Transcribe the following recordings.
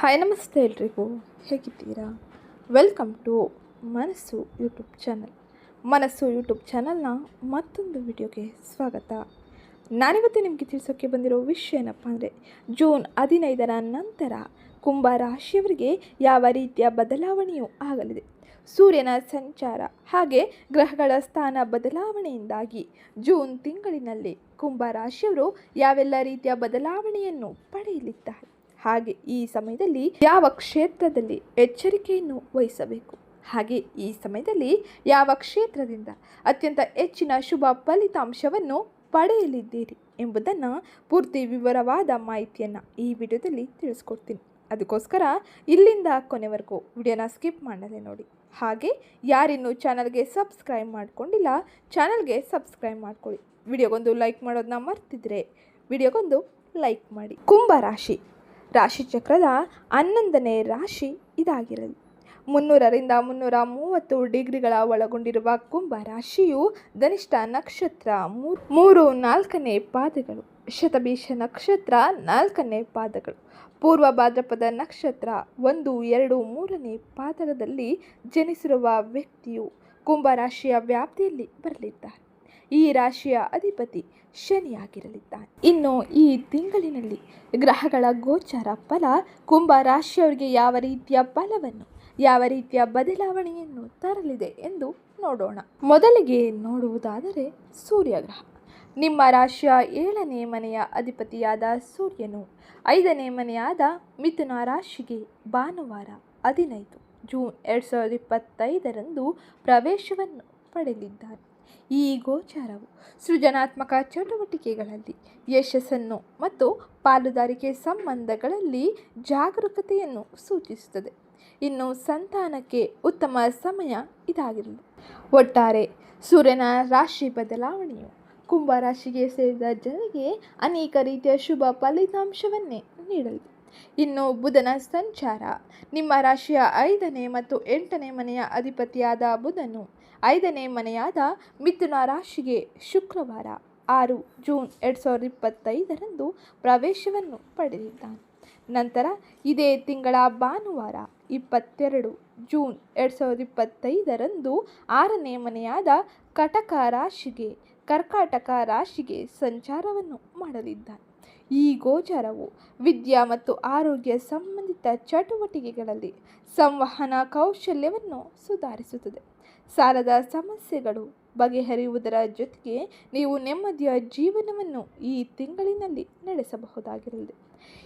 Hi, ನಮಸ್ತೆ ಎಲ್ರಿಗೂ. ಹೇಗಿದ್ದೀರಾ? Welcome to Manassu YouTube channel Manassu YouTube ಚಾನಲ್ನ ಮತ್ತೊಂದು ವಿಡಿಯೋಗೆ ಸ್ವಾಗತ. ನಾನಿವತ್ತು ನಿಮಗೆ ತಿಳಿಸೋಕ್ಕೆ ಬಂದಿರೋ ವಿಷಯ ಏನಪ್ಪ ಅಂದರೆ, ಜೂನ್ ಹದಿನೈದರ ನಂತರ ಕುಂಭ ರಾಶಿಯವರಿಗೆ ಯಾವ ರೀತಿಯ ಬದಲಾವಣೆಯೂ ಆಗಲಿದೆ. ಸೂರ್ಯನ ಸಂಚಾರ ಹಾಗೆ ಗ್ರಹಗಳ ಸ್ಥಾನ ಬದಲಾವಣೆಯಿಂದಾಗಿ ಜೂನ್ ತಿಂಗಳಿನಲ್ಲಿ ಕುಂಭ ರಾಶಿಯವರು ಯಾವೆಲ್ಲ ರೀತಿಯ ಬದಲಾವಣೆಯನ್ನು ಪಡೆಯಲಿದ್ದಾರೆ? ಹಾಗೆ ಈ ಸಮಯದಲ್ಲಿ ಯಾವ ಕ್ಷೇತ್ರದಲ್ಲಿ ಎಚ್ಚರಿಕೆಯನ್ನು ವಹಿಸಬೇಕು? ಹಾಗೆ ಈ ಸಮಯದಲ್ಲಿ ಯಾವ ಕ್ಷೇತ್ರದಿಂದ ಅತ್ಯಂತ ಹೆಚ್ಚಿನ ಶುಭ ಫಲಿತಾಂಶವನ್ನು ಪಡೆಯಲಿದ್ದೀರಿ ಎಂಬುದನ್ನು ಪೂರ್ತಿ ವಿವರವಾದ ಮಾಹಿತಿಯನ್ನು ಈ ವಿಡಿಯೋದಲ್ಲಿ ತಿಳಿಸ್ಕೊಡ್ತೀನಿ. ಅದಕ್ಕೋಸ್ಕರ ಇಲ್ಲಿಂದ ಕೊನೆವರೆಗೂ ವಿಡಿಯೋನ ಸ್ಕಿಪ್ ಮಾಡದೆ ನೋಡಿ. ಹಾಗೆ ಯಾರಿನ್ನೂ ಚಾನಲ್ಗೆ ಸಬ್ಸ್ಕ್ರೈಬ್ ಮಾಡಿಕೊಂಡಿಲ್ಲ, ಚಾನಲ್ಗೆ ಸಬ್ಸ್ಕ್ರೈಬ್ ಮಾಡ್ಕೊಳ್ಳಿ. ವಿಡಿಯೋಗೊಂದು ಲೈಕ್ ಮಾಡೋದನ್ನ ಮರ್ತಿದ್ರೆ ವಿಡಿಯೋಗೊಂದು ಲೈಕ್ ಮಾಡಿ. ಕುಂಭ ರಾಶಿ. ರಾಶಿಚಕ್ರದ ಹನ್ನೊಂದನೇ ರಾಶಿ ಇದಾಗಿರಲಿ. ಮುನ್ನೂರರಿಂದ ಮುನ್ನೂರ ಮೂವತ್ತು ಡಿಗ್ರಿಗಳ ಒಳಗೊಂಡಿರುವ ಕುಂಭ ರಾಶಿಯು ಧನಿಷ್ಠ ನಕ್ಷತ್ರ ಮೂರು ನಾಲ್ಕನೇ ಪಾದಗಳು, ಶತಭೀಷ ನಕ್ಷತ್ರ ನಾಲ್ಕನೇ ಪಾದಗಳು, ಪೂರ್ವ ಭಾದ್ರಪದ ನಕ್ಷತ್ರ ಒಂದು, ಎರಡು, ಮೂರನೇ ಪಾದದಲ್ಲಿ ಜನಿಸಿರುವ ವ್ಯಕ್ತಿಯು ಕುಂಭ ರಾಶಿಯ ವ್ಯಾಪ್ತಿಯಲ್ಲಿ ಬರಲಿದ್ದಾರೆ. ಈ ರಾಶಿಯ ಅಧಿಪತಿ ಶನಿಯಾಗಿರಲಿದ್ದಾನೆ. ಇನ್ನು ಈ ತಿಂಗಳಿನಲ್ಲಿ ಗ್ರಹಗಳ ಗೋಚಾರ ಫಲ ಕುಂಭ ರಾಶಿಯವರಿಗೆ ಯಾವ ರೀತಿಯ ಫಲವನ್ನು, ಯಾವ ರೀತಿಯ ಬದಲಾವಣೆಯನ್ನು ತರಲಿದೆ ಎಂದು ನೋಡೋಣ. ಮೊದಲಿಗೆ ನೋಡುವುದಾದರೆ ಸೂರ್ಯಗ್ರಹ ನಿಮ್ಮ ರಾಶಿಯ ಏಳನೇ ಮನೆಯ ಅಧಿಪತಿಯಾದ ಸೂರ್ಯನು ಐದನೇ ಮನೆಯಾದ ಮಿಥುನ ರಾಶಿಗೆ ಭಾನುವಾರ ಹದಿನೈದು, ಜೂನ್ ಎರಡು ಸಾವಿರದ ಇಪ್ಪತ್ತೈದರಂದು ಪ್ರವೇಶವನ್ನು ಪಡೆಯಲಿದ್ದಾರೆ ಈ ಗೋಚಾರವು ಸೃಜನಾತ್ಮಕ ಚಟುವಟಿಕೆಗಳಲ್ಲಿ ಯಶಸ್ಸನ್ನು ಮತ್ತು ಪಾಲುದಾರಿಕೆ ಸಂಬಂಧಗಳಲ್ಲಿ ಜಾಗರೂಕತೆಯನ್ನು ಸೂಚಿಸುತ್ತದೆ. ಇನ್ನು ಸಂತಾನಕ್ಕೆ ಉತ್ತಮ ಸಮಯ ಇದಾಗಿರಲಿ. ಒಟ್ಟಾರೆ ಸೂರ್ಯನ ರಾಶಿ ಬದಲಾವಣೆಯು ಕುಂಭ ರಾಶಿಗೆ ಸೇರಿದ ಜನರಿಗೆ ಅನೇಕ ರೀತಿಯ ಶುಭ ಫಲಿತಾಂಶವನ್ನೇ ನೀಡಲಿದೆ ಇನ್ನು ಬುಧನ ಸಂಚಾರ, ನಿಮ್ಮ ರಾಶಿಯ ಐದನೇ ಮತ್ತು ಎಂಟನೇ ಮನೆಯ ಅಧಿಪತಿಯಾದ ಬುಧನು ಐದನೇ ಮನೆಯಾದ ಮಿಥುನ ರಾಶಿಗೆ ಶುಕ್ರವಾರ ಆರು ಜೂನ್ ಎರಡು ಸಾವಿರದ ಇಪ್ಪತ್ತೈದರಂದು ಪ್ರವೇಶವನ್ನು ಪಡೆದಿದ್ದಾನೆ. ನಂತರ ಇದೇ ತಿಂಗಳ ಭಾನುವಾರ ಇಪ್ಪತ್ತೆರಡು ಜೂನ್ ಎರಡು ಸಾವಿರದ ಇಪ್ಪತ್ತೈದರಂದು ಆರನೇ ಮನೆಯಾದ ಕಟಕ ರಾಶಿಗೆ, ಕರ್ಕಾಟಕ ರಾಶಿಗೆ ಸಂಚಾರವನ್ನು ಮಾಡಲಿದ್ದಾನೆ. ಈ ಗೋಚರವು ವಿದ್ಯಾ ಮತ್ತು ಆರೋಗ್ಯ ಸಂಬಂಧಿತ ಚಟುವಟಿಕೆಗಳಲ್ಲಿ ಸಂವಹನ ಕೌಶಲ್ಯವನ್ನು ಸುಧಾರಿಸುತ್ತದೆ. ಸಾಲದ ಸಮಸ್ಯೆಗಳು ಬಗೆಹರಿಯುವುದರ ಜೊತೆಗೆ ನೀವು ನೆಮ್ಮದಿಯ ಜೀವನವನ್ನು ಈ ತಿಂಗಳಿನಲ್ಲಿ ನಡೆಸಬಹುದಾಗಿರಲಿದೆ.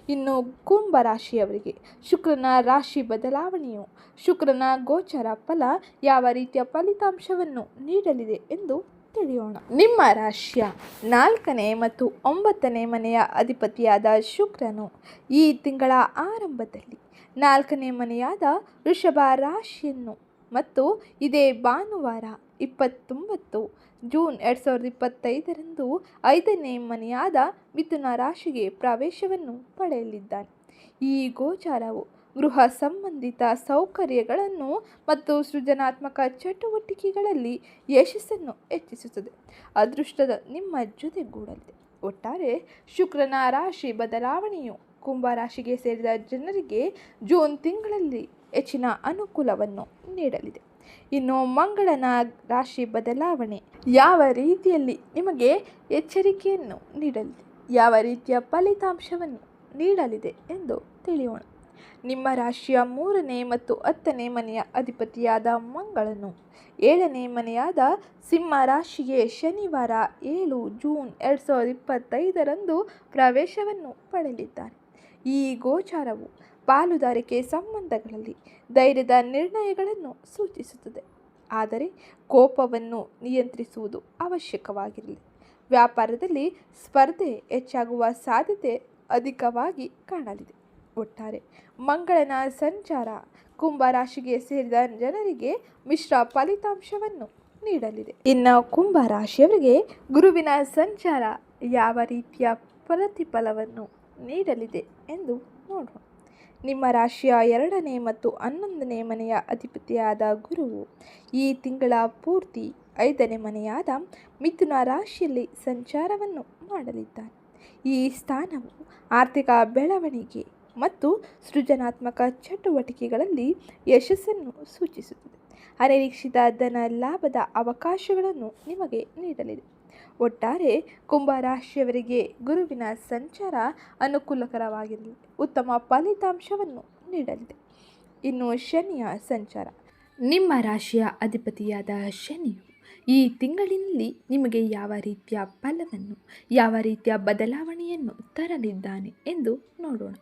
ಇನ್ನು ಕುಂಭ ರಾಶಿಯವರಿಗೆ ಶುಕ್ರನ ರಾಶಿ ಬದಲಾವಣೆಯು ಶುಕ್ರನ ಗೋಚರ ಫಲ ಯಾವ ರೀತಿಯ ಫಲಿತಾಂಶವನ್ನು ನೀಡಲಿದೆ ಎಂದು ತಿಳಿಯೋಣ. ನಿಮ್ಮ ರಾಶಿಯ ನಾಲ್ಕನೇ ಮತ್ತು ಒಂಬತ್ತನೇ ಮನೆಯ ಅಧಿಪತಿಯಾದ ಶುಕ್ರನು ಈ ತಿಂಗಳ ಆರಂಭದಲ್ಲಿ ನಾಲ್ಕನೇ ಮನೆಯಾದ ವೃಷಭ ರಾಶಿಯನ್ನು ಮತ್ತು ಇದೇ ಭಾನುವಾರ ಇಪ್ಪತ್ತೊಂಬತ್ತು ಜೂನ್ ಎರಡು ಸಾವಿರದ ಇಪ್ಪತ್ತೈದರಂದು ಐದನೇ ಮನೆಯಾದ ಮಿಥುನ ರಾಶಿಗೆ ಪ್ರವೇಶವನ್ನು ಪಡೆಯಲಿದ್ದಾನೆ. ಈ ಗೋಚಾರವು ಗೃಹ ಸಂಬಂಧಿತ ಸೌಕರ್ಯಗಳನ್ನು ಮತ್ತು ಸೃಜನಾತ್ಮಕ ಚಟುವಟಿಕೆಗಳಲ್ಲಿ ಯಶಸ್ಸನ್ನು ಹೆಚ್ಚಿಸುತ್ತದೆ. ಅದೃಷ್ಟದ ನಿಮ್ಮ ಜೊತೆಗೂಡಲಿದೆ. ಒಟ್ಟಾರೆ ಶುಕ್ರನ ರಾಶಿ ಬದಲಾವಣೆಯು ಕುಂಭ ರಾಶಿಗೆ ಸೇರಿದ ಜನರಿಗೆ ಜೂನ್ ತಿಂಗಳಲ್ಲಿ ಹೆಚ್ಚಿನ ಅನುಕೂಲವನ್ನು ನೀಡಲಿದೆ. ಇನ್ನು ಮಂಗಳನ ರಾಶಿ ಬದಲಾವಣೆ ಯಾವ ರೀತಿಯಲ್ಲಿ ನಿಮಗೆ ಎಚ್ಚರಿಕೆಯನ್ನು ನೀಡಲಿದೆ? ಯಾವ ರೀತಿಯ ಫಲಿತಾಂಶವನ್ನು ನೀಡಲಿದೆ ಎಂದು ತಿಳಿಯೋಣ. ನಿಮ್ಮ ರಾಶಿಯ ಮೂರನೇ ಮತ್ತು ಹತ್ತನೇ ಮನೆಯ ಅಧಿಪತಿಯಾದ ಮಂಗಳನು ಏಳನೇ ಮನೆಯಾದ ಸಿಂಹ ರಾಶಿಗೆ ಶನಿವಾರ ಏಳು ಜೂನ್ ಎರಡು ಸಾವಿರದ ಇಪ್ಪತ್ತೈದರಂದು ಪ್ರವೇಶವನ್ನು ಪಡೆಯಲಿದ್ದಾರೆ ಈ ಗೋಚಾರವು ಪಾಲುದಾರಿಕೆ ಸಂಬಂಧಗಳಲ್ಲಿ ಧೈರ್ಯದ ನಿರ್ಣಯಗಳನ್ನು ಸೂಚಿಸುತ್ತದೆ. ಆದರೆ ಕೋಪವನ್ನು ನಿಯಂತ್ರಿಸುವುದು ಅವಶ್ಯಕವಾಗಿರಲಿ ವ್ಯಾಪಾರದಲ್ಲಿ ಸ್ಪರ್ಧೆ ಹೆಚ್ಚಾಗುವ ಸಾಧ್ಯತೆ ಅಧಿಕವಾಗಿ ಕಾಣಲಿದೆ. ಒಟ್ಟಾರೆ ಮಂಗಳನ ಸಂಚಾರ ಕುಂಭ ರಾಶಿಗೆ ಸೇರಿದ ಜನರಿಗೆ ಮಿಶ್ರ ಫಲಿತಾಂಶವನ್ನು ನೀಡಲಿದೆ. ಇನ್ನು ಕುಂಭ ರಾಶಿಯವರಿಗೆ ಗುರುವಿನ ಸಂಚಾರ ಯಾವ ರೀತಿಯ ಪ್ರತಿಫಲವನ್ನು ನೀಡಲಿದೆ ಎಂದು ನೋಡೋಣ ನಿಮ್ಮ ರಾಶಿಯ ಎರಡನೇ ಮತ್ತು ಹನ್ನೊಂದನೇ ಮನೆಯ ಅಧಿಪತಿಯಾದ ಗುರುವು ಈ ತಿಂಗಳ ಪೂರ್ತಿ ಐದನೇ ಮನೆಯಾದ ಮಿಥುನ ರಾಶಿಯಲ್ಲಿ ಸಂಚಾರವನ್ನು ಮಾಡಲಿದ್ದಾನೆ. ಈ ಸ್ಥಾನವು ಆರ್ಥಿಕ ಬೆಳವಣಿಗೆ ಮತ್ತು ಸೃಜನಾತ್ಮಕ ಚಟುವಟಿಕೆಗಳಲ್ಲಿ ಯಶಸ್ಸನ್ನು ಸೂಚಿಸುತ್ತದೆ. ಅನಿರೀಕ್ಷಿತ ಧನ ಲಾಭದ ಅವಕಾಶಗಳನ್ನು ನಿಮಗೆ ನೀಡಲಿದೆ. ಒಟ್ಟಾರೆ ಕುಂಭ ರಾಶಿಯವರಿಗೆ ಗುರುವಿನ ಸಂಚಾರ ಅನುಕೂಲಕರವಾಗಿರಲಿದೆ ಉತ್ತಮ ಫಲಿತಾಂಶವನ್ನು ನೀಡಲಿದೆ. ಇನ್ನು ಶನಿಯ ಸಂಚಾರ. ನಿಮ್ಮ ರಾಶಿಯ ಅಧಿಪತಿಯಾದ ಶನಿಯು ಈ ತಿಂಗಳಿನಲ್ಲಿ ನಿಮಗೆ ಯಾವ ರೀತಿಯ ಫಲವನ್ನು, ಯಾವ ರೀತಿಯ ಬದಲಾವಣೆಯನ್ನು ತರಲಿದ್ದಾನೆ ಎಂದು ನೋಡೋಣ.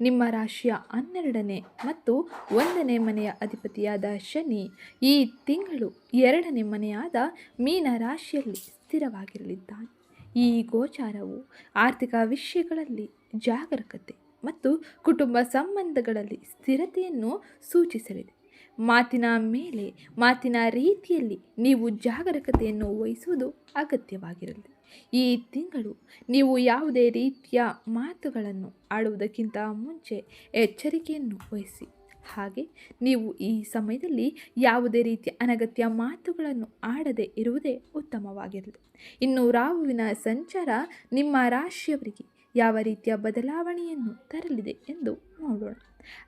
ನಿಮ್ಮ ರಾಶಿಯ ಹನ್ನೆರಡನೇ ಮತ್ತು ಒಂದನೇ ಮನೆಯ ಅಧಿಪತಿಯಾದ ಶನಿ ಈ ತಿಂಗಳು ಎರಡನೇ ಮನೆಯಾದ ಮೀನ ರಾಶಿಯಲ್ಲಿ ಸ್ಥಿರವಾಗಿರಲಿದ್ದಾನೆ. ಈ ಗೋಚಾರವು ಆರ್ಥಿಕ ವಿಷಯಗಳಲ್ಲಿ ಜಾಗರೂಕತೆ ಮತ್ತು ಕುಟುಂಬ ಸಂಬಂಧಗಳಲ್ಲಿ ಸ್ಥಿರತೆಯನ್ನು ಸೂಚಿಸಲಿದೆ. ಮಾತಿನ ಮೇಲೆ ಮಾತಿನ ರೀತಿಯಲ್ಲಿ ನೀವು ಜಾಗರೂಕತೆಯನ್ನು ವಹಿಸುವುದು ಅಗತ್ಯವಾಗಿರಲಿದೆ ಈ ತಿಂಗಳು ನೀವು ಯಾವುದೇ ರೀತಿಯ ಮಾತುಗಳನ್ನು ಆಡುವುದಕ್ಕಿಂತ ಮುಂಚೆ ಎಚ್ಚರಿಕೆಯನ್ನು ವಹಿಸಿ. ಹಾಗೆ ನೀವು ಈ ಸಮಯದಲ್ಲಿ ಯಾವುದೇ ರೀತಿಯ ಅನಗತ್ಯ ಮಾತುಗಳನ್ನು ಆಡದೆ ಇರುವುದೇ ಉತ್ತಮವಾಗಿರಲಿ. ಇನ್ನು ರಾಹುವಿನ ಸಂಚಾರ ನಿಮ್ಮ ರಾಶಿಯವರಿಗೆ ಯಾವ ರೀತಿಯ ಬದಲಾವಣೆಯನ್ನು ತರಲಿದೆ ಎಂದು ನೋಡೋಣ.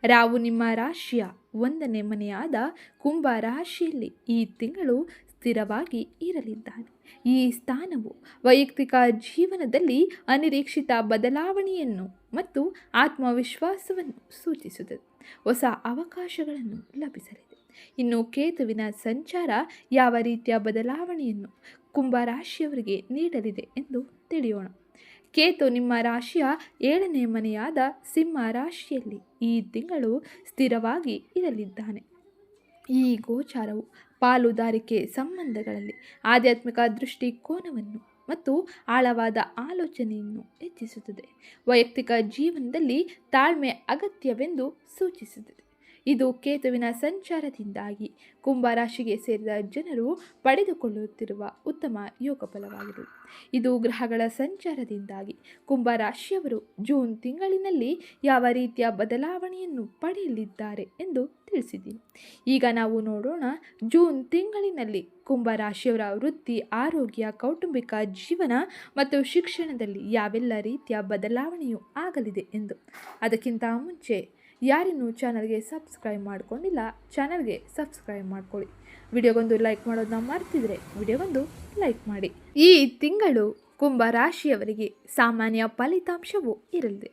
ರಾವು ನಿಮ್ಮ ರಾಶಿಯ ಒಂದನೇ ಮನೆಯಾದ ಕುಂಭ ರಾಶಿಯಲ್ಲಿ ಈ ತಿಂಗಳು ಸ್ಥಿರವಾಗಿ ಇರಲಿದ್ದಾನೆ. ಈ ಸ್ಥಾನವು ವೈಯಕ್ತಿಕ ಜೀವನದಲ್ಲಿ ಅನಿರೀಕ್ಷಿತ ಬದಲಾವಣೆಯನ್ನು ಮತ್ತು ಆತ್ಮವಿಶ್ವಾಸವನ್ನು ಸೂಚಿಸುತ್ತದೆ. ಹೊಸ ಅವಕಾಶಗಳನ್ನು ಲಭಿಸಲಿದೆ. ಇನ್ನು ಕೇತುವಿನ ಸಂಚಾರ ಯಾವ ರೀತಿಯ ಬದಲಾವಣೆಯನ್ನು ಕುಂಭ ರಾಶಿಯವರಿಗೆ ನೀಡಲಿದೆ ಎಂದು ತಿಳಿಯೋಣ. ಕೇತು ನಿಮ್ಮ ರಾಶಿಯ ಏಳನೇ ಮನೆಯಾದ ಸಿಂಹ ರಾಶಿಯಲ್ಲಿ ಈ ತಿಂಗಳು ಸ್ಥಿರವಾಗಿ ಇರಲಿದ್ದಾನೆ. ಈ ಗೋಚಾರವು ಪಾಲುದಾರಿಕೆ ಸಂಬಂಧಗಳಲ್ಲಿ ಆಧ್ಯಾತ್ಮಿಕ ದೃಷ್ಟಿಕೋನವನ್ನು ಮತ್ತು ಆಳವಾದ ಆಲೋಚನೆಯನ್ನು ಹೆಚ್ಚಿಸುತ್ತದೆ. ವೈಯಕ್ತಿಕ ಜೀವನದಲ್ಲಿ ತಾಳ್ಮೆ ಅಗತ್ಯವೆಂದು ಸೂಚಿಸುತ್ತದೆ. ಇದು ಕೇತುವಿನ ಸಂಚಾರದಿಂದಾಗಿ ಕುಂಭರಾಶಿಗೆ ಸೇರಿದ ಜನರು ಪಡೆದುಕೊಳ್ಳುತ್ತಿರುವ ಉತ್ತಮ ಯೋಗ ಫಲವಾಗಿದೆ ಇದು ಗ್ರಹಗಳ ಸಂಚಾರದಿಂದಾಗಿ ಕುಂಭರಾಶಿಯವರು ಜೂನ್ ತಿಂಗಳಿನಲ್ಲಿ ಯಾವ ರೀತಿಯ ಬದಲಾವಣೆಯನ್ನು ಪಡೆಯಲಿದ್ದಾರೆ ಎಂದು ತಿಳಿಸಿದ್ದೀನಿ ಈಗ ನಾವು ನೋಡೋಣ ಜೂನ್ ತಿಂಗಳಿನಲ್ಲಿ ಕುಂಭರಾಶಿಯವರ ವೃತ್ತಿ, ಆರೋಗ್ಯ, ಕೌಟುಂಬಿಕ ಜೀವನ ಮತ್ತು ಶಿಕ್ಷಣದಲ್ಲಿ ಯಾವೆಲ್ಲ ರೀತಿಯ ಬದಲಾವಣೆಯೂ ಆಗಲಿದೆ ಎಂದು. ಅದಕ್ಕಿಂತ ಮುಂಚೆ ಯಾರಿನ್ನೂ ಚಾನಲ್ಗೆ ಸಬ್ಸ್ಕ್ರೈಬ್ ಮಾಡ್ಕೊಂಡಿಲ್ಲ, ಚಾನಲ್ಗೆ ಸಬ್ಸ್ಕ್ರೈಬ್ ಮಾಡ್ಕೊಳ್ಳಿ. ವಿಡಿಯೋಗೊಂದು ಲೈಕ್ ಮಾಡೋದನ್ನ ಮರ್ತಿದ್ರೆ ವಿಡಿಯೋಗೊಂದು ಲೈಕ್ ಮಾಡಿ. ಈ ತಿಂಗಳು ಕುಂಭ ರಾಶಿಯವರಿಗೆ ಸಾಮಾನ್ಯ ಫಲಿತಾಂಶವು ಇರಲಿದೆ.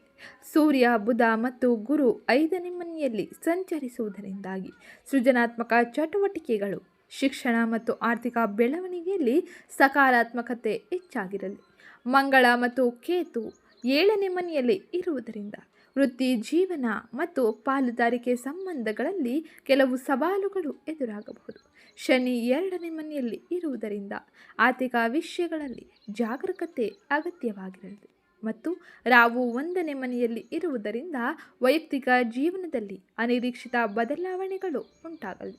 ಸೂರ್ಯ, ಬುಧ ಮತ್ತು ಗುರು ಐದನೇ ಮನೆಯಲ್ಲಿ ಸಂಚರಿಸುವುದರಿಂದಾಗಿ ಸೃಜನಾತ್ಮಕ ಚಟುವಟಿಕೆಗಳು, ಶಿಕ್ಷಣ ಮತ್ತು ಆರ್ಥಿಕ ಬೆಳವಣಿಗೆಯಲ್ಲಿ ಸಕಾರಾತ್ಮಕತೆ ಹೆಚ್ಚಾಗಿರಲಿ. ಮಂಗಳ ಮತ್ತು ಕೇತು ಏಳನೇ ಮನೆಯಲ್ಲಿ ಇರುವುದರಿಂದ ವೃತ್ತಿ, ಜೀವನ ಮತ್ತು ಪಾಲುದಾರಿಕೆ ಸಂಬಂಧಗಳಲ್ಲಿ ಕೆಲವು ಸವಾಲುಗಳು ಎದುರಾಗಬಹುದು. ಶನಿ ಎರಡನೇ ಮನೆಯಲ್ಲಿ ಇರುವುದರಿಂದ ಆರ್ಥಿಕ ವಿಷಯಗಳಲ್ಲಿ ಜಾಗರೂಕತೆ ಅಗತ್ಯವಾಗಿರಲಿದೆ. ಮತ್ತು ರಾವು ಒಂದನೇ ಮನೆಯಲ್ಲಿ ಇರುವುದರಿಂದ ವೈಯಕ್ತಿಕ ಜೀವನದಲ್ಲಿ ಅನಿರೀಕ್ಷಿತ ಬದಲಾವಣೆಗಳು ಉಂಟಾಗಲಿ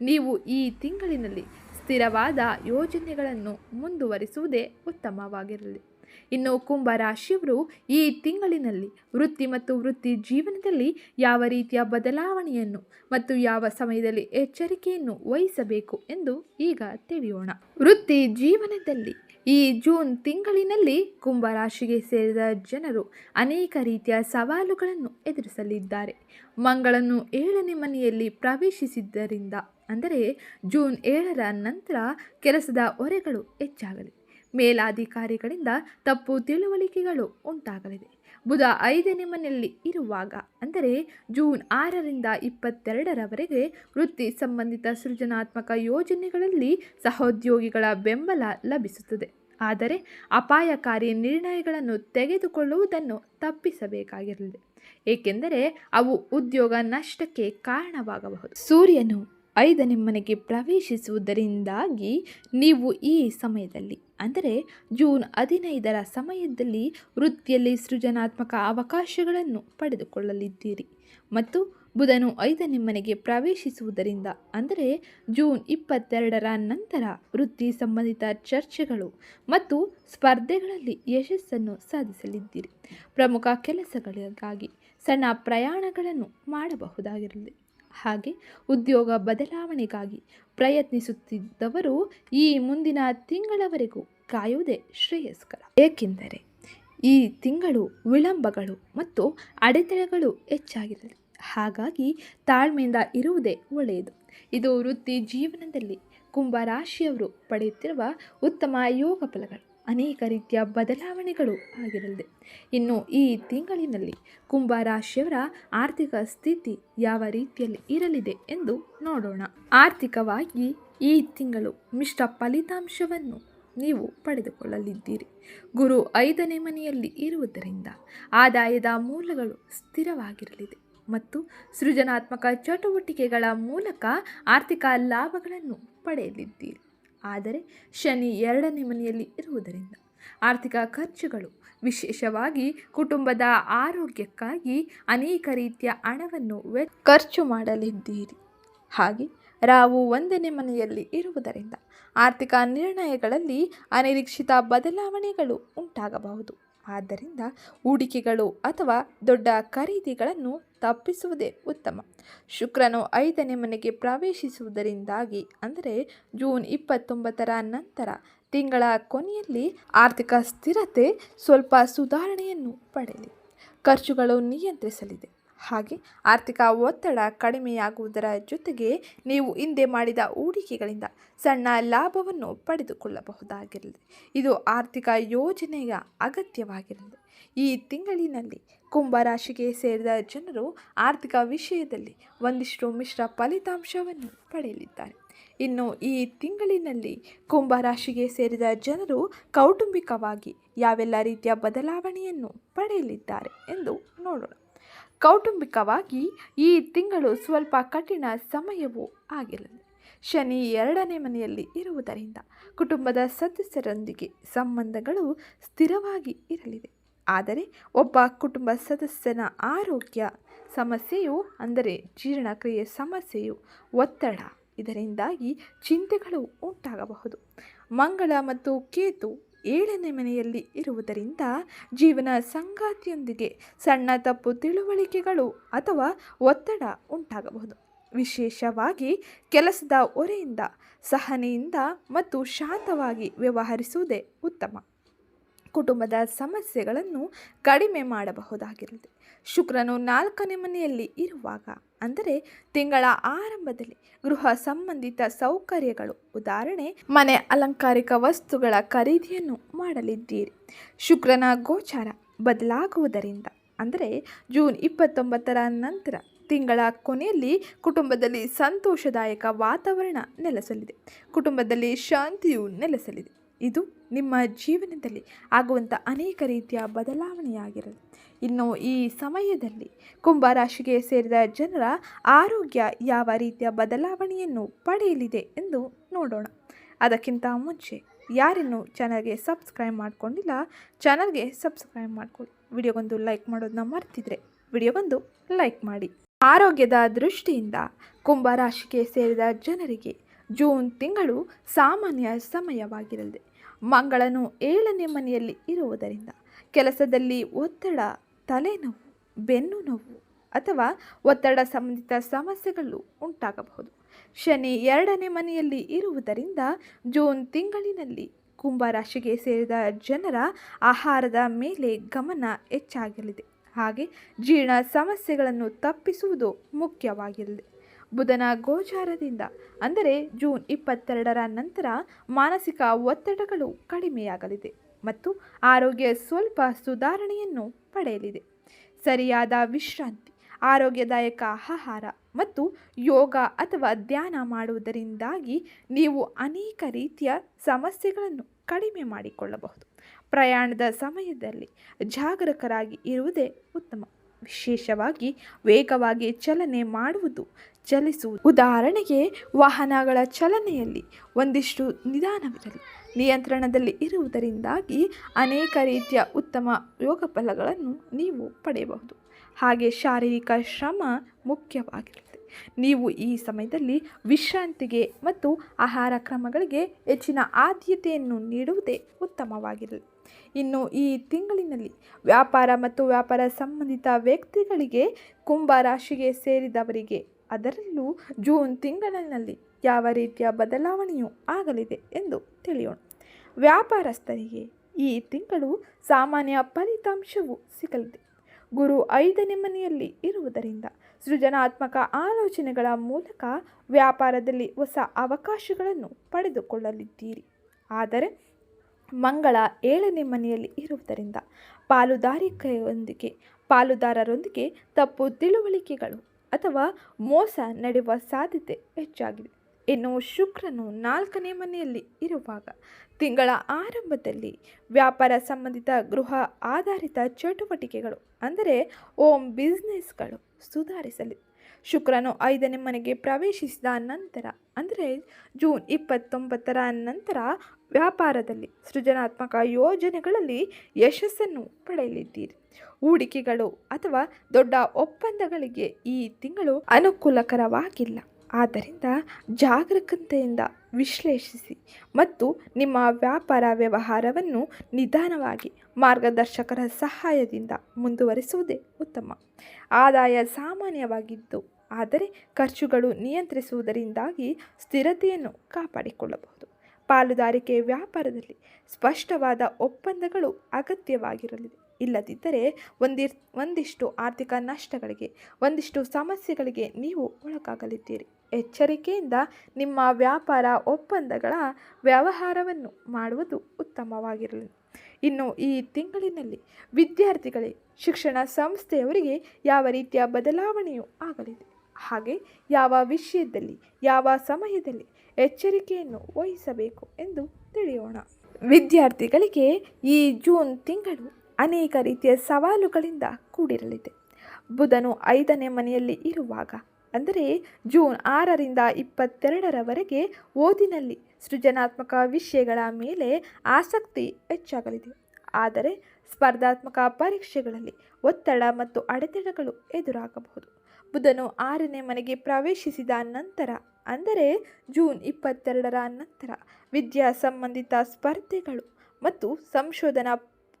ನೀವು ಈ ತಿಂಗಳಿನಲ್ಲಿ ಸ್ಥಿರವಾದ ಯೋಜನೆಗಳನ್ನು ಮುಂದುವರಿಸುವುದೇ ಉತ್ತಮವಾಗಿರಲಿ. ಇನ್ನು ಕುಂಭ ರಾಶಿಯವರು ಈ ತಿಂಗಳಿನಲ್ಲಿ ವೃತ್ತಿ ಮತ್ತು ವೃತ್ತಿ ಜೀವನದಲ್ಲಿ ಯಾವ ರೀತಿಯ ಬದಲಾವಣೆಯನ್ನು ಮತ್ತು ಯಾವ ಸಮಯದಲ್ಲಿ ಎಚ್ಚರಿಕೆಯನ್ನು ವಹಿಸಬೇಕು ಎಂದು ಈಗ ತಿಳಿಯೋಣ. ವೃತ್ತಿ ಜೀವನದಲ್ಲಿ ಈ ಜೂನ್ ತಿಂಗಳಿನಲ್ಲಿ ಕುಂಭ ರಾಶಿಗೆ ಸೇರಿದ ಜನರು ಅನೇಕ ರೀತಿಯ ಸವಾಲುಗಳನ್ನು ಎದುರಿಸಲಿದ್ದಾರೆ. ಮಂಗಳನ್ನು ಏಳನೇ ಮನೆಯಲ್ಲಿ ಪ್ರವೇಶಿಸಿದ್ದರಿಂದ, ಅಂದರೆ ಜೂನ್ ಏಳರ ನಂತರ ಕೆಲಸದ ಹೊರೆಗಳು ಹೆಚ್ಚಾಗಲಿ ಮೇಲಾಧಿಕಾರಿಗಳಿಂದ ತಪ್ಪು ತಿಳುವಳಿಕೆಗಳು ಉಂಟಾಗಲಿದೆ. ಬುಧ ಐದನೇ ಮನೆಯಲ್ಲಿ ಇರುವಾಗ, ಅಂದರೆ ಜೂನ್ ಆರರಿಂದ ಇಪ್ಪತ್ತೆರಡರವರೆಗೆ ವೃತ್ತಿ ಸಂಬಂಧಿತ ಸೃಜನಾತ್ಮಕ ಯೋಜನೆಗಳಲ್ಲಿ ಸಹೋದ್ಯೋಗಿಗಳ ಬೆಂಬಲ ಲಭಿಸುತ್ತದೆ. ಆದರೆ ಅಪಾಯಕಾರಿ ನಿರ್ಣಯಗಳನ್ನು ತೆಗೆದುಕೊಳ್ಳುವುದನ್ನು ತಪ್ಪಿಸಬೇಕಾಗಿರಲಿದೆ. ಏಕೆಂದರೆ ಅವು ಉದ್ಯೋಗ ನಷ್ಟಕ್ಕೆ ಕಾರಣವಾಗಬಹುದು. ಸೂರ್ಯನು ಐದನೇ ಮನೆಗೆ ಪ್ರವೇಶಿಸುವುದರಿಂದಾಗಿ ನೀವು ಈ ಸಮಯದಲ್ಲಿ, ಅಂದರೆ ಜೂನ್ ಹದಿನೈದರ ಸಮಯದಲ್ಲಿ ವೃತ್ತಿಯಲ್ಲಿ ಸೃಜನಾತ್ಮಕ ಅವಕಾಶಗಳನ್ನು ಪಡೆದುಕೊಳ್ಳಲಿದ್ದೀರಿ. ಮತ್ತು ಬುಧನು ಐದನೇ ಮನೆಗೆ ಪ್ರವೇಶಿಸುವುದರಿಂದ, ಅಂದರೆ ಜೂನ್ ಇಪ್ಪತ್ತೆರಡರ ನಂತರ ವೃತ್ತಿ ಸಂಬಂಧಿತ ಚರ್ಚೆಗಳು ಮತ್ತು ಸ್ಪರ್ಧೆಗಳಲ್ಲಿ ಯಶಸ್ಸನ್ನು ಸಾಧಿಸಲಿದ್ದೀರಿ. ಪ್ರಮುಖ ಕೆಲಸಗಳಿಗಾಗಿ ಸಣ್ಣ ಪ್ರಯಾಣಗಳನ್ನು ಮಾಡಬಹುದಾಗಿರಲಿ. ಹಾಗೆ ಉದ್ಯೋಗ ಬದಲಾವಣೆಗಾಗಿ ಪ್ರಯತ್ನಿಸುತ್ತಿದ್ದವರು ಈ ಮುಂದಿನ ತಿಂಗಳವರೆಗೂ ಕಾಯುವುದೇ ಶ್ರೇಯಸ್ಕರ. ಏಕೆಂದರೆ ಈ ತಿಂಗಳು ವಿಳಂಬಗಳು ಮತ್ತು ಅಡೆತಡೆಗಳು ಹೆಚ್ಚಾಗಿರಲಿ. ಹಾಗಾಗಿ ತಾಳ್ಮೆಯಿಂದ ಇರುವುದೇ ಒಳ್ಳೆಯದು. ಇದು ವೃತ್ತಿ ಜೀವನದಲ್ಲಿ ಕುಂಭರಾಶಿಯವರು ಪಡೆಯುತ್ತಿರುವ ಉತ್ತಮ ಯೋಗ ಫಲಗಳು ಅನೇಕ ರೀತಿಯ ಬದಲಾವಣೆಗಳು ಆಗಿರಲಿದೆ. ಇನ್ನು ಈ ತಿಂಗಳಿನಲ್ಲಿ ಕುಂಭರಾಶಿಯವರ ಆರ್ಥಿಕ ಸ್ಥಿತಿ ಯಾವ ರೀತಿಯಲ್ಲಿ ಇರಲಿದೆ ಎಂದು ನೋಡೋಣ. ಆರ್ಥಿಕವಾಗಿ ಈ ತಿಂಗಳು ಮಿಶ್ರ ಫಲಿತಾಂಶವನ್ನು ನೀವು ಪಡೆದುಕೊಳ್ಳಲಿದ್ದೀರಿ. ಗುರು ಐದನೇ ಮನೆಯಲ್ಲಿ ಇರುವುದರಿಂದ ಆದಾಯದ ಮೂಲಗಳು ಸ್ಥಿರವಾಗಿರಲಿದೆ ಮತ್ತು ಸೃಜನಾತ್ಮಕ ಚಟುವಟಿಕೆಗಳ ಮೂಲಕ ಆರ್ಥಿಕ ಲಾಭಗಳನ್ನು ಪಡೆಯಲಿದ್ದೀರಿ. ಆದರೆ ಶನಿ ಎರಡನೇ ಮನೆಯಲ್ಲಿ ಇರುವುದರಿಂದ ಆರ್ಥಿಕ ಖರ್ಚುಗಳು, ವಿಶೇಷವಾಗಿ ಕುಟುಂಬದ ಆರೋಗ್ಯಕ್ಕಾಗಿ ಅನೇಕ ರೀತಿಯ ಹಣವನ್ನು ಖರ್ಚು ಮಾಡಲಿದ್ದೀರಿ. ಹಾಗೆ ರಾವು ಒಂದನೇ ಮನೆಯಲ್ಲಿ ಇರುವುದರಿಂದ ಆರ್ಥಿಕ ನಿರ್ಣಯಗಳಲ್ಲಿ ಅನಿರೀಕ್ಷಿತ ಬದಲಾವಣೆಗಳು ಉಂಟಾಗಬಹುದು. ಆದ್ದರಿಂದ ಹೂಡಿಕೆಗಳು ಅಥವಾ ದೊಡ್ಡ ಖರೀದಿಗಳನ್ನು ತಪ್ಪಿಸುವುದೇ ಉತ್ತಮ. ಶುಕ್ರನು ಐದನೇ ಮನೆಗೆ ಪ್ರವೇಶಿಸುವುದರಿಂದಾಗಿ, ಅಂದರೆ ಜೂನ್ ಇಪ್ಪತ್ತೊಂಬತ್ತರ ನಂತರ ತಿಂಗಳ ಕೊನೆಯಲ್ಲಿ ಆರ್ಥಿಕ ಸ್ಥಿರತೆ ಸ್ವಲ್ಪ ಸುಧಾರಣೆಯನ್ನು ಪಡೆಯಲಿ ಖರ್ಚುಗಳು ನಿಯಂತ್ರಿಸಲಿದೆ. ಹಾಗೆ ಆರ್ಥಿಕ ಒತ್ತಡ ಕಡಿಮೆಯಾಗುವುದರ ಜೊತೆಗೆ ನೀವು ಹಿಂದೆ ಮಾಡಿದ ಹೂಡಿಕೆಗಳಿಂದ ಸಣ್ಣ ಲಾಭವನ್ನು ಪಡೆದುಕೊಳ್ಳಬಹುದಾಗಿರಲಿದೆ ಇದು ಆರ್ಥಿಕ ಯೋಜನೆಯ ಅಗತ್ಯವಾಗಿರಲಿದೆ ಈ ತಿಂಗಳಿನಲ್ಲಿ ಕುಂಭರಾಶಿಗೆ ಸೇರಿದ ಜನರು ಆರ್ಥಿಕ ವಿಷಯದಲ್ಲಿ ಒಂದಿಷ್ಟು ಮಿಶ್ರ ಫಲಿತಾಂಶವನ್ನು ಪಡೆಯಲಿದ್ದಾರೆ. ಇನ್ನು ಈ ತಿಂಗಳಿನಲ್ಲಿ ಕುಂಭರಾಶಿಗೆ ಸೇರಿದ ಜನರು ಕೌಟುಂಬಿಕವಾಗಿ ಯಾವೆಲ್ಲ ರೀತಿಯ ಬದಲಾವಣೆಯನ್ನು ಪಡೆಯಲಿದ್ದಾರೆ ಎಂದು ನೋಡೋಣ. ಕೌಟುಂಬಿಕವಾಗಿ ಈ ತಿಂಗಳು ಸ್ವಲ್ಪ ಕಠಿಣ ಸಮಯವೂ ಆಗಿರಲಿದೆ ಶನಿ ಎರಡನೇ ಮನೆಯಲ್ಲಿ ಇರುವುದರಿಂದ ಕುಟುಂಬದ ಸದಸ್ಯರೊಂದಿಗೆ ಸಂಬಂಧಗಳು ಸ್ಥಿರವಾಗಿ ಇರಲಿದೆ ಆದರೆ ಒಬ್ಬ ಕುಟುಂಬ ಸದಸ್ಯನ ಆರೋಗ್ಯ ಸಮಸ್ಯೆಯು ಅಂದರೆ ಜೀರ್ಣಕ್ರಿಯೆ ಸಮಸ್ಯೆಯು ಒತ್ತಡ. ಇದರಿಂದಾಗಿ ಚಿಂತೆಗಳು ಉಂಟಾಗಬಹುದು. ಮಂಗಳ ಮತ್ತು ಕೇತು ಏಳನೇ ಮನೆಯಲ್ಲಿ ಇರುವುದರಿಂದ ಜೀವನ ಸಂಗಾತಿಯೊಂದಿಗೆ ಸಣ್ಣ ತಪ್ಪು ತಿಳುವಳಿಕೆಗಳು ಅಥವಾ ಒತ್ತಡ ಉಂಟಾಗಬಹುದು. ವಿಶೇಷವಾಗಿ ಕೆಲಸದ ಹೊರೆಯಿಂದ ಸಹನೆಯಿಂದ ಮತ್ತು ಶಾಂತವಾಗಿ ವ್ಯವಹರಿಸುವುದೇ ಉತ್ತಮ. ಕುಟುಂಬದ ಸಮಸ್ಯೆಗಳನ್ನು ಕಡಿಮೆ ಮಾಡಬಹುದಾಗಿರಲಿದೆ ಶುಕ್ರನು ನಾಲ್ಕನೇ ಮನೆಯಲ್ಲಿ ಇರುವಾಗ, ಅಂದರೆ ತಿಂಗಳ ಆರಂಭದಲ್ಲಿ ಗೃಹ ಸಂಬಂಧಿತ ಸೌಕರ್ಯಗಳು, ಉದಾಹರಣೆ, ಮನೆ ಅಲಂಕಾರಿಕ ವಸ್ತುಗಳ ಖರೀದಿಯನ್ನು ಮಾಡಲಿದ್ದೀರಿ. ಶುಕ್ರನ ಗೋಚಾರ ಬದಲಾಗುವುದರಿಂದ, ಅಂದರೆ ಜೂನ್ ಇಪ್ಪತ್ತೊಂಬತ್ತರ ನಂತರ ತಿಂಗಳ ಕೊನೆಯಲ್ಲಿ ಕುಟುಂಬದಲ್ಲಿ ಸಂತೋಷದಾಯಕ ವಾತಾವರಣ ನೆಲೆಸಲಿದೆ. ಕುಟುಂಬದಲ್ಲಿ ಶಾಂತಿಯು ನೆಲೆಸಲಿದೆ. ಇದು ನಿಮ್ಮ ಜೀವನದಲ್ಲಿ ಆಗುವಂಥ ಅನೇಕ ರೀತಿಯ ಬದಲಾವಣೆಯಾಗಿರಲಿ. ಇನ್ನು ಈ ಸಮಯದಲ್ಲಿ ಕುಂಭರಾಶಿಗೆ ಸೇರಿದ ಜನರ ಆರೋಗ್ಯ ಯಾವ ರೀತಿಯ ಬದಲಾವಣೆಯನ್ನು ಪಡೆಯಲಿದೆ ಎಂದು ನೋಡೋಣ. ಅದಕ್ಕಿಂತ ಮುಂಚೆ ಯಾರಿನ್ನೂ ಚಾನಲ್ಗೆ ಸಬ್ಸ್ಕ್ರೈಬ್ ಮಾಡ್ಕೊಂಡಿಲ್ಲ ಚಾನಲ್ಗೆ ಸಬ್ಸ್ಕ್ರೈಬ್ ಮಾಡ್ಕೊಳ್ಳಿ. ವಿಡಿಯೋಗೊಂದು ಲೈಕ್ ಮಾಡೋದನ್ನ ಮರ್ತಿದ್ರೆ ವಿಡಿಯೋಗೊಂದು ಲೈಕ್ ಮಾಡಿ. ಆರೋಗ್ಯದ ದೃಷ್ಟಿಯಿಂದ ಕುಂಭರಾಶಿಗೆ ಸೇರಿದ ಜನರಿಗೆ ಜೂನ್ ತಿಂಗಳು ಸಾಮಾನ್ಯ ಸಮಯವಾಗಿರಲಿದೆ ಮಂಗಳನು ಏಳನೇ ಮನೆಯಲ್ಲಿ ಇರುವುದರಿಂದ ಕೆಲಸದಲ್ಲಿ ಒತ್ತಡ, ತಲೆನೋವು ಬೆನ್ನು ನೋವು ಅಥವಾ ಒತ್ತಡ ಸಂಬಂಧಿತ ಸಮಸ್ಯೆಗಳು ಉಂಟಾಗಬಹುದು. ಶನಿ ಎರಡನೇ ಮನೆಯಲ್ಲಿ ಇರುವುದರಿಂದ ಜೂನ್ ತಿಂಗಳಿನಲ್ಲಿ ಕುಂಭರಾಶಿಗೆ ಸೇರಿದ ಜನರ ಆಹಾರದ ಮೇಲೆ ಗಮನ ಹೆಚ್ಚಾಗಲಿದೆ. ಹಾಗೆ ಜೀರ್ಣ ಸಮಸ್ಯೆಗಳನ್ನು ತಪ್ಪಿಸುವುದು ಮುಖ್ಯವಾಗಿರಲಿದೆ. ಬುಧನ ಗೋಚಾರದಿಂದ, ಅಂದರೆ ಜೂನ್ ಇಪ್ಪತ್ತೆರಡರ ನಂತರ ಮಾನಸಿಕ ಒತ್ತಡಗಳು ಕಡಿಮೆಯಾಗಲಿದೆ ಮತ್ತು ಆರೋಗ್ಯ ಸ್ವಲ್ಪ ಸುಧಾರಣೆಯನ್ನು ಪಡೆಯಲಿದೆ. ಸರಿಯಾದ ವಿಶ್ರಾಂತಿ, ಆರೋಗ್ಯದಾಯಕ ಆಹಾರ ಮತ್ತು ಯೋಗ ಅಥವಾ ಧ್ಯಾನ ಮಾಡುವುದರಿಂದಾಗಿ ನೀವು ಅನೇಕ ರೀತಿಯ ಸಮಸ್ಯೆಗಳನ್ನು ಕಡಿಮೆ ಮಾಡಿಕೊಳ್ಳಬಹುದು. ಪ್ರಯಾಣದ ಸಮಯದಲ್ಲಿ ಜಾಗರೂಕರಾಗಿ ಇರುವುದೇ ಉತ್ತಮ. ವಿಶೇಷವಾಗಿ ವೇಗವಾಗಿ ಚಲನೆ ಮಾಡುವುದು ಚಲಿಸುವುದು ಉದಾಹರಣೆಗೆ, ವಾಹನಗಳ ಚಲನೆಯಲ್ಲಿ ಒಂದಿಷ್ಟು ನಿಧಾನವಿರಲಿ. ನಿಯಂತ್ರಣದಲ್ಲಿ ಇರುವುದರಿಂದಾಗಿ ಅನೇಕ ರೀತಿಯ ಉತ್ತಮ ಯೋಗ ಫಲಗಳನ್ನು ನೀವು ಪಡೆಯಬಹುದು. ಹಾಗೆ ಶಾರೀರಿಕ ಶ್ರಮ ಮುಖ್ಯವಾಗಿರುತ್ತದೆ ನೀವು ಈ ಸಮಯದಲ್ಲಿ ವಿಶ್ರಾಂತಿಗೆ ಮತ್ತು ಆಹಾರ ಕ್ರಮಗಳಿಗೆ ಹೆಚ್ಚಿನ ಆದ್ಯತೆಯನ್ನು ನೀಡುವುದೇ ಉತ್ತಮವಾಗಿರಲಿ. ಇನ್ನು ಈ ತಿಂಗಳಿನಲ್ಲಿ ವ್ಯಾಪಾರ ಮತ್ತು ವ್ಯಾಪಾರ ಸಂಬಂಧಿತ ವ್ಯಕ್ತಿಗಳಿಗೆ ಕುಂಭ ರಾಶಿಗೆ ಸೇರಿದವರಿಗೆ ಅದರಲ್ಲೂ ಜೂನ್ ತಿಂಗಳಿನಲ್ಲಿ ಯಾವ ರೀತಿಯ ಬದಲಾವಣೆಯೂ ಆಗಲಿದೆ ಎಂದು ತಿಳಿಯೋಣ. ವ್ಯಾಪಾರಸ್ಥರಿಗೆ ಈ ತಿಂಗಳು ಸಾಮಾನ್ಯ ಫಲಿತಾಂಶವು ಸಿಗಲಿದೆ. ಗುರು ಐದನೇ ಮನೆಯಲ್ಲಿ ಇರುವುದರಿಂದ ಸೃಜನಾತ್ಮಕ ಆಲೋಚನೆಗಳ ಮೂಲಕ ವ್ಯಾಪಾರದಲ್ಲಿ ಹೊಸ ಅವಕಾಶಗಳನ್ನು ಪಡೆದುಕೊಳ್ಳಲಿದ್ದೀರಿ. ಆದರೆ ಮಂಗಳ ಏಳನೇ ಮನೆಯಲ್ಲಿ ಇರುವುದರಿಂದ ಪಾಲುದಾರಿಕೆಯೊಂದಿಗೆ ಪಾಲುದಾರರೊಂದಿಗೆ ತಪ್ಪು ತಿಳುವಳಿಕೆಗಳು ಅಥವಾ ಮೋಸ ನಡೆಯುವ ಸಾಧ್ಯತೆ ಹೆಚ್ಚಾಗಿದೆ. ಇನ್ನು ಶುಕ್ರನು ನಾಲ್ಕನೇ ಮನೆಯಲ್ಲಿ ಇರುವಾಗ ತಿಂಗಳ ಆರಂಭದಲ್ಲಿ ವ್ಯಾಪಾರ ಸಂಬಂಧಿತ ಗೃಹ ಆಧಾರಿತ ಚಟುವಟಿಕೆಗಳು, ಅಂದರೆ ಓಮ್ ಬಿಸ್ನೆಸ್ಗಳು ಸುಧಾರಿಸಲಿ. ಶುಕ್ರನು ಐದನೇ ಮನೆಗೆ ಪ್ರವೇಶಿಸಿದ ನಂತರ, ಅಂದರೆ ಜೂನ್ ಇಪ್ಪತ್ತೊಂಬತ್ತರ ನಂತರ ವ್ಯಾಪಾರದಲ್ಲಿ ಸೃಜನಾತ್ಮಕ ಯೋಜನೆಗಳಲ್ಲಿ ಯಶಸ್ಸನ್ನು ಪಡೆಯಲಿದ್ದೀರಿ. ಹೂಡಿಕೆಗಳು ಅಥವಾ ದೊಡ್ಡ ಒಪ್ಪಂದಗಳಿಗೆ ಈ ತಿಂಗಳು ಅನುಕೂಲಕರವಾಗಿಲ್ಲ. ಆದ್ದರಿಂದ ಜಾಗರೂಕತೆಯಿಂದ ವಿಶ್ಲೇಷಿಸಿ ಮತ್ತು ನಿಮ್ಮ ವ್ಯಾಪಾರ ವ್ಯವಹಾರವನ್ನು ನಿಧಾನವಾಗಿ ಮಾರ್ಗದರ್ಶಕರ ಸಹಾಯದಿಂದ ಮುಂದುವರಿಸುವುದೇ ಉತ್ತಮ. ಆದಾಯ ಸಾಮಾನ್ಯವಾಗಿದ್ದು, ಆದರೆ ಖರ್ಚುಗಳು ನಿಯಂತ್ರಿಸುವುದರಿಂದಾಗಿ ಸ್ಥಿರತೆಯನ್ನು ಕಾಪಾಡಿಕೊಳ್ಳಬಹುದು. ಪಾಲುದಾರಿಕೆ ವ್ಯಾಪಾರದಲ್ಲಿ ಸ್ಪಷ್ಟವಾದ ಒಪ್ಪಂದಗಳು ಅಗತ್ಯವಾಗಿರಲಿದೆ. ಇಲ್ಲದಿದ್ದರೆ ಒಂದಿ ಒಂದಿಷ್ಟು ಆರ್ಥಿಕ ನಷ್ಟಗಳಿಗೆ, ಒಂದಿಷ್ಟು ಸಮಸ್ಯೆಗಳಿಗೆ ನೀವು ಒಳಗಾಗಲಿದ್ದೀರಿ. ಎಚ್ಚರಿಕೆಯಿಂದ ನಿಮ್ಮ ವ್ಯಾಪಾರ ಒಪ್ಪಂದಗಳ ವ್ಯವಹಾರವನ್ನು ಮಾಡುವುದು ಉತ್ತಮವಾಗಿರಲಿ. ಇನ್ನು ಈ ತಿಂಗಳಿನಲ್ಲಿ ವಿದ್ಯಾರ್ಥಿಗಳೇ, ಶಿಕ್ಷಣ ಸಂಸ್ಥೆಯವರಿಗೆ ಯಾವ ರೀತಿಯ ಬದಲಾವಣೆಯೂ ಆಗಲಿದೆ. ಹಾಗೆ ಯಾವ ವಿಷಯದಲ್ಲಿ, ಯಾವ ಸಮಯದಲ್ಲಿ ಎಚ್ಚರಿಕೆಯನ್ನು ವಹಿಸಬೇಕು ಎಂದು ತಿಳಿಯೋಣ. ವಿದ್ಯಾರ್ಥಿಗಳಿಗೆ ಈ ಜೂನ್ ತಿಂಗಳು ಅನೇಕ ರೀತಿಯ ಸವಾಲುಗಳಿಂದ ಕೂಡಿರಲಿದೆ. ಬುಧನು ಐದನೇ ಮನೆಯಲ್ಲಿ ಇರುವಾಗ, ಅಂದರೆ ಜೂನ್ ಆರರಿಂದ ಇಪ್ಪತ್ತೆರಡರವರೆಗೆ ಓದಿನಲ್ಲಿ ಸೃಜನಾತ್ಮಕ ವಿಷಯಗಳ ಮೇಲೆ ಆಸಕ್ತಿ ಹೆಚ್ಚಾಗಲಿದೆ. ಆದರೆ ಸ್ಪರ್ಧಾತ್ಮಕ ಪರೀಕ್ಷೆಗಳಲ್ಲಿ ಒತ್ತಡ ಮತ್ತು ಅಡೆತಡೆಗಳು ಎದುರಾಗಬಹುದು. ಬುಧನು ಆರನೇ ಮನೆಗೆ ಪ್ರವೇಶಿಸಿದ ನಂತರ, ಅಂದರೆ ಜೂನ್ ಇಪ್ಪತ್ತೆರಡರ ನಂತರ, ವಿದ್ಯಾ ಸಂಬಂಧಿತ ಸ್ಪರ್ಧೆಗಳು ಮತ್ತು ಸಂಶೋಧನಾ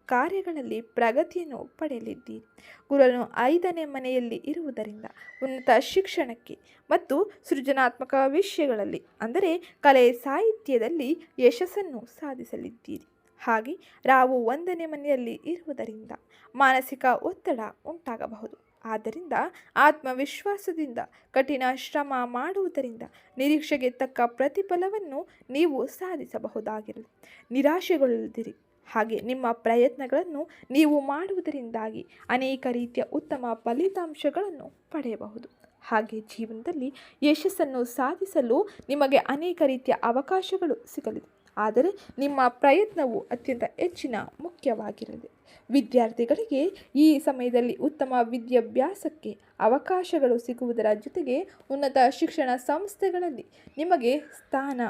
ಕಾರ್ಯಗಳಲ್ಲಿ ಪ್ರಗತಿಯನ್ನು ಪಡೆಯಲಿದ್ದೀರಿ ಗುರುನು ಐದನೇ ಮನೆಯಲ್ಲಿ ಇರುವುದರಿಂದ ಉನ್ನತ ಶಿಕ್ಷಣಕ್ಕೆ ಮತ್ತು ಸೃಜನಾತ್ಮಕ ವಿಷಯಗಳಲ್ಲಿ, ಅಂದರೆ ಕಲೆ ಸಾಹಿತ್ಯದಲ್ಲಿ ಯಶಸ್ಸನ್ನು ಸಾಧಿಸಲಿದ್ದೀರಿ ಹಾಗೆ ರಾವು ಒಂದನೇ ಮನೆಯಲ್ಲಿ ಇರುವುದರಿಂದ ಮಾನಸಿಕ ಒತ್ತಡ ಉಂಟಾಗಬಹುದು. ಆದ್ದರಿಂದ ಆತ್ಮವಿಶ್ವಾಸದಿಂದ, ಕಠಿಣ ಶ್ರಮ ಮಾಡುವುದರಿಂದ ನಿರೀಕ್ಷೆಗೆ ತಕ್ಕ ಪ್ರತಿಫಲವನ್ನು ನೀವು ಸಾಧಿಸಬಹುದಾಗಿರಲಿ. ನಿರಾಶೆಗೊಳ್ಳದಿರಿ. ಹಾಗೆ ನಿಮ್ಮ ಪ್ರಯತ್ನಗಳನ್ನು ನೀವು ಮಾಡುವುದರಿಂದಾಗಿ ಅನೇಕ ರೀತಿಯ ಉತ್ತಮ ಫಲಿತಾಂಶಗಳನ್ನು ಪಡೆಯಬಹುದು. ಹಾಗೆ ಜೀವನದಲ್ಲಿ ಯಶಸ್ಸನ್ನು ಸಾಧಿಸಲು ನಿಮಗೆ ಅನೇಕ ರೀತಿಯ ಅವಕಾಶಗಳು ಸಿಗಲಿದೆ. ಆದರೆ ನಿಮ್ಮ ಪ್ರಯತ್ನವು ಅತ್ಯಂತ ಹೆಚ್ಚಿನ ಮುಖ್ಯವಾಗಿರಲಿದೆ ವಿದ್ಯಾರ್ಥಿಗಳಿಗೆ ಈ ಸಮಯದಲ್ಲಿ ಉತ್ತಮ ವಿದ್ಯಾಭ್ಯಾಸಕ್ಕೆ ಅವಕಾಶಗಳು ಸಿಗುವುದರ ಜೊತೆಗೆ ಉನ್ನತ ಶಿಕ್ಷಣ ಸಂಸ್ಥೆಗಳಲ್ಲಿ ನಿಮಗೆ ಸ್ಥಾನ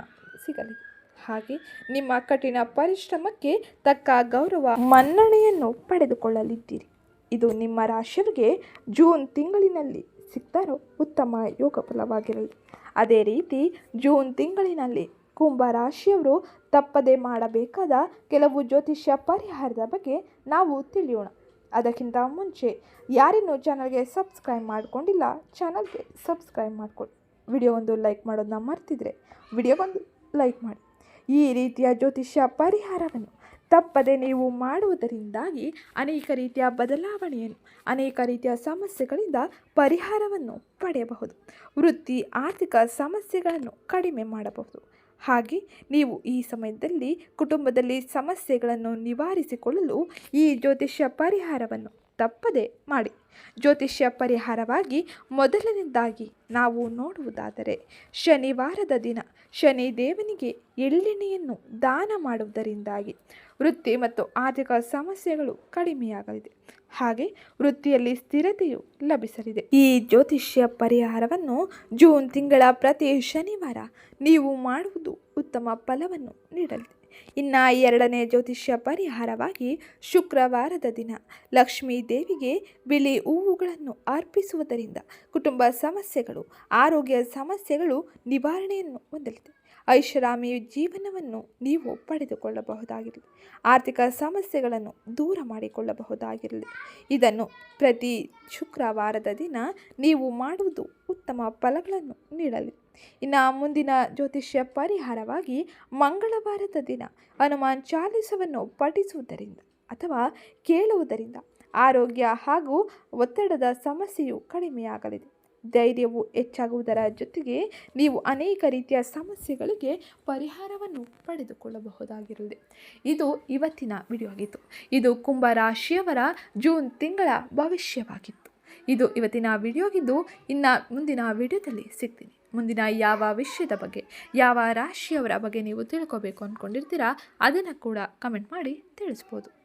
ಸಿಗಲಿದೆ ಹಾಗೆ ನಿಮ್ಮ ಕಠಿಣ ಪರಿಶ್ರಮಕ್ಕೆ ತಕ್ಕ ಗೌರವ ಮನ್ನಣೆಯನ್ನು ಪಡೆದುಕೊಳ್ಳಲಿದ್ದೀರಿ. ಇದು ನಿಮ್ಮ ರಾಶಿಯವರಿಗೆ ಜೂನ್ ತಿಂಗಳಿನಲ್ಲಿ ಸಿಗ್ತಾರೋ ಉತ್ತಮ ಯೋಗ ಫಲವಾಗಿರಲಿ ಅದೇ ರೀತಿ ಜೂನ್ ತಿಂಗಳಿನಲ್ಲಿ ಕುಂಭ ರಾಶಿಯವರು ತಪ್ಪದೆ ಮಾಡಬೇಕಾದ ಕೆಲವು ಜ್ಯೋತಿಷ್ಯ ಪರಿಹಾರದ ಬಗ್ಗೆ ನಾವು ತಿಳಿಯೋಣ. ಅದಕ್ಕಿಂತ ಮುಂಚೆ ಯಾರಿನ್ನೂ ಚಾನಲ್ಗೆ ಸಬ್ಸ್ಕ್ರೈಬ್ ಮಾಡಿಕೊಂಡಿಲ್ಲ ಚಾನಲ್ಗೆ ಸಬ್ಸ್ಕ್ರೈಬ್ ಮಾಡಿಕೊಳ್ಳಿ ವಿಡಿಯೋ ಒಂದು ಲೈಕ್ ಮಾಡೋದನ್ನ ಮರ್ತಿದ್ರೆ ವಿಡಿಯೋಗೊಂದು ಲೈಕ್ ಮಾಡಿ. ಈ ರೀತಿಯ ಜ್ಯೋತಿಷ್ಯ ಪರಿಹಾರವನ್ನು ತಪ್ಪದೆ ನೀವು ಮಾಡುವುದರಿಂದಾಗಿ ಅನೇಕ ರೀತಿಯ ಬದಲಾವಣೆಯನ್ನು, ಅನೇಕ ರೀತಿಯ ಸಮಸ್ಯೆಗಳಿಂದ ಪರಿಹಾರವನ್ನು ಪಡೆಯಬಹುದು. ವೃತ್ತಿ, ಆರ್ಥಿಕ ಸಮಸ್ಯೆಗಳನ್ನು ಕಡಿಮೆ ಮಾಡಬಹುದು. ಹಾಗೆ ನೀವು ಈ ಸಮಯದಲ್ಲಿ ಕುಟುಂಬದಲ್ಲಿ ಸಮಸ್ಯೆಗಳನ್ನು ನಿವಾರಿಸಿಕೊಳ್ಳಲು ಈ ಜ್ಯೋತಿಷ್ಯ ಪರಿಹಾರವನ್ನು ತಪ್ಪದೆ ಮಾಡಿ. ಜ್ಯೋತಿಷ್ಯ ಪರಿಹಾರವಾಗಿ ಮೊದಲನೇದಾಗಿ ನಾವು ನೋಡುವುದಾದರೆ ಶನಿವಾರದ ದಿನ. ಶನಿ ದೇವನಿಗೆ ಎಳ್ಳೆಣ್ಣೆಯನ್ನು ದಾನ ಮಾಡುವುದರಿಂದಾಗಿ ವೃತ್ತಿ ಮತ್ತು ಆರ್ಥಿಕ ಸಮಸ್ಯೆಗಳು ಕಡಿಮೆಯಾಗಲಿದೆ. ಹಾಗೆ ವೃತ್ತಿಯಲ್ಲಿ ಸ್ಥಿರತೆಯು ಲಭಿಸಲಿದೆ. ಈ ಜ್ಯೋತಿಷ್ಯ ಪರಿಹಾರವನ್ನು ಜೂನ್ ತಿಂಗಳ ಪ್ರತಿ ಶನಿವಾರ ನೀವು ಮಾಡುವುದು ಉತ್ತಮ ಫಲವನ್ನು ನೀಡಲಿದೆ. ಇನ್ನು ಎರಡನೇ ಜ್ಯೋತಿಷ್ಯ ಪರಿಹಾರವಾಗಿ ಶುಕ್ರವಾರದ ದಿನ ಲಕ್ಷ್ಮೀ ದೇವಿಗೆ ಬಿಳಿ ಹೂವುಗಳನ್ನು ಅರ್ಪಿಸುವುದರಿಂದ ಕುಟುಂಬ ಸಮಸ್ಯೆಗಳು, ಆರೋಗ್ಯ ಸಮಸ್ಯೆಗಳು ನಿವಾರಣೆಯನ್ನು ಹೊಂದಲಿದೆ. ಐಷಾರಾಮಿ ಜೀವನವನ್ನು ನೀವು ಪಡೆದುಕೊಳ್ಳಬಹುದಾಗಿರಲಿ. ಆರ್ಥಿಕ ಸಮಸ್ಯೆಗಳನ್ನು ದೂರ ಮಾಡಿಕೊಳ್ಳಬಹುದಾಗಿರಲಿ. ಇದನ್ನು ಪ್ರತಿ ಶುಕ್ರವಾರದ ದಿನ ನೀವು ಮಾಡುವುದು ಉತ್ತಮ ಫಲಗಳನ್ನು ನೀಡಲಿ. ಇನ್ನು ಮುಂದಿನ ಜ್ಯೋತಿಷ್ಯ ಪರಿಹಾರವಾಗಿ ಮಂಗಳವಾರದ ದಿನ ಹನುಮಾನ್ ಚಾಲಿಸವನ್ನು ಪಠಿಸುವುದರಿಂದ ಅಥವಾ ಕೇಳುವುದರಿಂದ ಆರೋಗ್ಯ ಹಾಗೂ ಒತ್ತಡದ ಸಮಸ್ಯೆಯು ಕಡಿಮೆಯಾಗಲಿದೆ. ಧೈರ್ಯವು ಹೆಚ್ಚಾಗುವುದರ ಜೊತೆಗೆ ನೀವು ಅನೇಕ ರೀತಿಯ ಸಮಸ್ಯೆಗಳಿಗೆ ಪರಿಹಾರವನ್ನು ಪಡೆದುಕೊಳ್ಳಬಹುದಾಗಿರಲಿದೆ ಇದು ಇವತ್ತಿನ ವಿಡಿಯೋ ಆಗಿತ್ತು ಇದು ಕುಂಭ ರಾಶಿಯವರ ಜೂನ್ ತಿಂಗಳ ಭವಿಷ್ಯವಾಗಿತ್ತು. ಇದು ಇವತ್ತಿನ ವಿಡಿಯೋ ಆಗಿದ್ದು ಇನ್ನು ಮುಂದಿನ ವಿಡಿಯೋದಲ್ಲಿ ಸಿಗ್ತೀನಿ. ಮುಂದಿನ ಯಾವ ವಿಷಯದ ಬಗ್ಗೆ, ಯಾವ ರಾಶಿಯವರ ಬಗ್ಗೆ ನೀವು ತಿಳ್ಕೊಬೇಕು ಅಂದ್ಕೊಂಡಿರ್ತೀರಾ ಅದನ್ನು ಕೂಡ ಕಮೆಂಟ್ ಮಾಡಿ ತಿಳಿಸ್ಬೋದು.